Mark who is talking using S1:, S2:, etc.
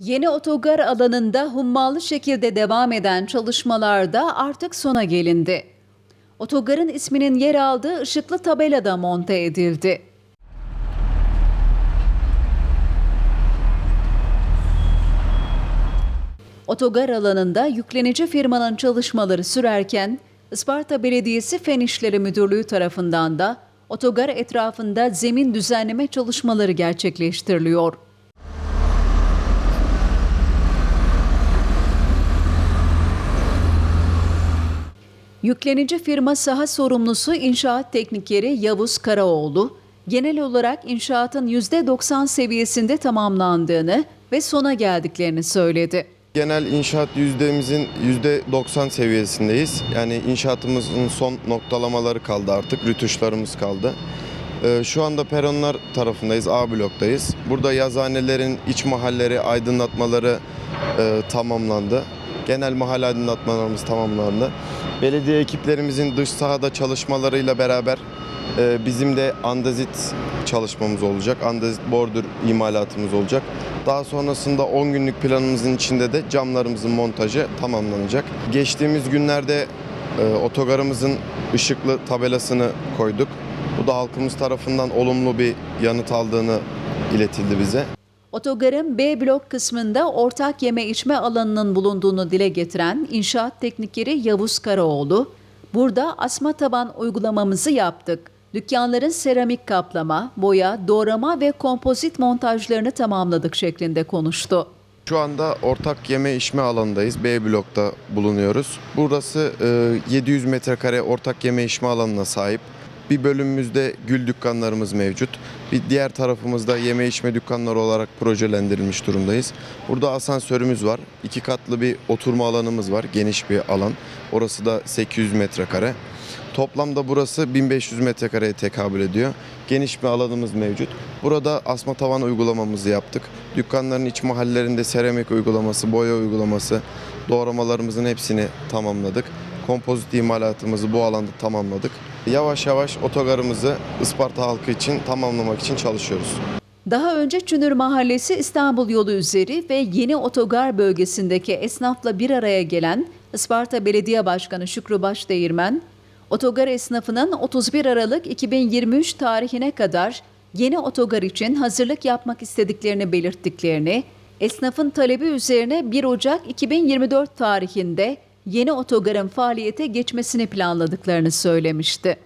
S1: Yeni otogar alanında hummalı şekilde devam eden çalışmalarda artık sona gelindi. Otogarın isminin yer aldığı ışıklı tabela da monte edildi. Otogar alanında yüklenici firmanın çalışmaları sürerken Isparta Belediyesi Fen İşleri Müdürlüğü tarafından da otogar etrafında zemin düzenleme çalışmaları gerçekleştiriliyor. Yüklenici firma saha sorumlusu inşaat teknikeri Yavuz Karaoğlu, genel olarak inşaatın %90 seviyesinde tamamlandığını ve sona geldiklerini söyledi.
S2: Genel inşaat yüzdemizin %90 seviyesindeyiz. Yani inşaatımızın son noktalamaları kaldı artık, rütuşlarımız kaldı. Ee, Şu anda peronlar tarafındayız, A bloktayız. Burada yazhanelerin iç mahalleri, aydınlatmaları e, tamamlandı. Genel mahalle aydınlatmalarımız tamamlandı. Belediye ekiplerimizin dış sahada çalışmalarıyla beraber e, bizim de andezit çalışmamız olacak. Andezit bordür imalatımız olacak. Daha sonrasında 10 günlük planımızın içinde de camlarımızın montajı tamamlanacak. Geçtiğimiz günlerde e, otogarımızın ışıklı tabelasını koyduk. Bu da halkımız tarafından olumlu bir yanıt aldığını iletildi bize.
S1: Otogarın B blok kısmında ortak yeme içme alanının bulunduğunu dile getiren inşaat teknikeri Yavuz Karaoğlu, burada asma taban uygulamamızı yaptık. Dükkanların seramik kaplama, boya, doğrama ve kompozit montajlarını tamamladık şeklinde konuştu.
S2: Şu anda ortak yeme içme alanındayız. B blokta bulunuyoruz. Burası e, 700 metrekare ortak yeme içme alanına sahip. Bir bölümümüzde gül dükkanlarımız mevcut. Bir diğer tarafımızda yeme içme dükkanları olarak projelendirilmiş durumdayız. Burada asansörümüz var. İki katlı bir oturma alanımız var. Geniş bir alan. Orası da 800 metrekare. Toplamda burası 1500 metrekareye tekabül ediyor. Geniş bir alanımız mevcut. Burada asma tavan uygulamamızı yaptık. Dükkanların iç mahallelerinde seramik uygulaması, boya uygulaması, doğramalarımızın hepsini tamamladık. Kompozit imalatımızı bu alanda tamamladık. Yavaş yavaş otogarımızı Isparta halkı için tamamlamak için çalışıyoruz.
S1: Daha önce Çünür Mahallesi İstanbul yolu üzeri ve yeni otogar bölgesindeki esnafla bir araya gelen Isparta Belediye Başkanı Şükrü Başdeğirmen, otogar esnafının 31 Aralık 2023 tarihine kadar yeni otogar için hazırlık yapmak istediklerini belirttiklerini, esnafın talebi üzerine 1 Ocak 2024 tarihinde yeni otogarın faaliyete geçmesini planladıklarını söylemişti.